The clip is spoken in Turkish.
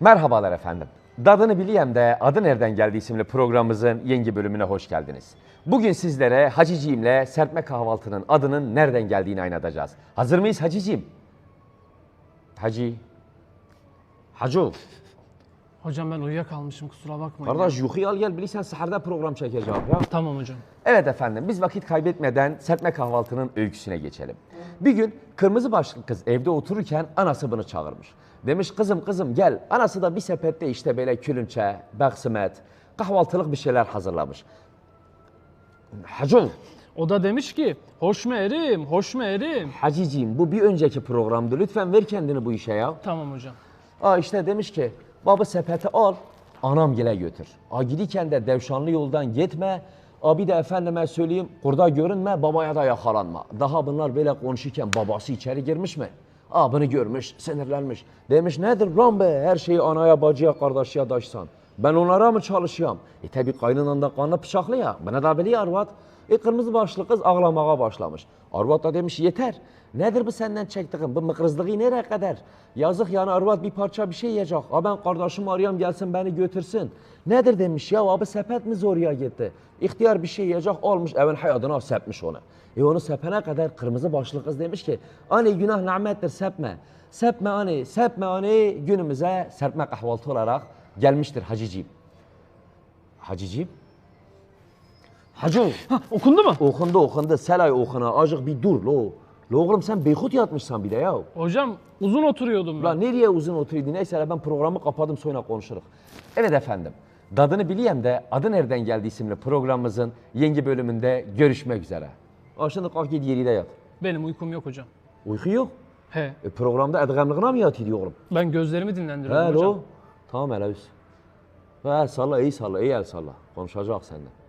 Merhabalar efendim. Dadını Biliyem de Adı Nereden Geldi isimli programımızın yeni bölümüne hoş geldiniz. Bugün sizlere Haciciğimle serpme kahvaltının adının nereden geldiğini anlatacağız. Hazır mıyız Haciciğim? Hacı. Hacı. Hocam ben uyuyakalmışım kusura bakmayın. Kardeş yukarı al gel bilirsen sahada program çekeceğim ya. Tamam hocam. Evet efendim biz vakit kaybetmeden serpme kahvaltının öyküsüne geçelim. Bir gün kırmızı başlı kız evde otururken anası bunu çağırmış. Demiş kızım kızım gel. Anası da bir sepette işte böyle külünçe, baksimet, kahvaltılık bir şeyler hazırlamış. Hacı, O da demiş ki hoş mu erim, hoş mu erim? Haciciğim bu bir önceki programdı. Lütfen ver kendini bu işe ya. Tamam hocam. Aa işte demiş ki baba sepeti al anam gele götür. Aa gidiken de devşanlı yoldan gitme. Aa bir de efendime söyleyeyim kurda görünme babaya da yakalanma. Daha bunlar böyle konuşurken babası içeri girmiş mi? Aa bunu görmüş sinirlenmiş. Demiş nedir lan be her şeyi anaya bacıya kardeşe daşsan. Ben onlara mı çalışıyorum? E tabi kaynınan da kanı bıçaklı ya. Bana da biliyor arvat. E kırmızı başlı kız ağlamaya başlamış. Arvat da demiş yeter. Nedir bu senden çektiğin? Bu mıkırızlığı nereye kadar? Yazık yani Arvat bir parça bir şey yiyecek. Ha ben kardeşimi arayayım gelsin beni götürsün. Nedir demiş ya abi sepet mi zoruya gitti? İhtiyar bir şey yiyecek almış evin hayatına sepmiş onu. E onu sepene kadar kırmızı başlı kız demiş ki ani günah nimettir sepme. Sepme ani, sepme ani günümüze serpme kahvaltı olarak gelmiştir haciciğim. Haciciğim? Hacı. Hah, okundu mu? Okundu okundu. Selay okuna. Azıcık bir dur lo. Lo oğlum sen beyhut yatmışsan bir de ya. Hocam uzun oturuyordum ben. Lan nereye uzun oturuyordu? Neyse hele ben programı kapadım sonra konuşuruz. Evet efendim. Dadını bileyim de adı nereden geldi isimli programımızın yeni bölümünde görüşmek üzere. Aa şimdi kalk git yerine yat. Benim uykum yok hocam. Uyku yok. He. E, programda edgamlığına mı yatıyor oğlum? Ben gözlerimi dinlendiriyorum He hocam. lo. Tamam elə üz. Və əl salla, iyi salla, iyi əl salla. Konuşacaq səndən.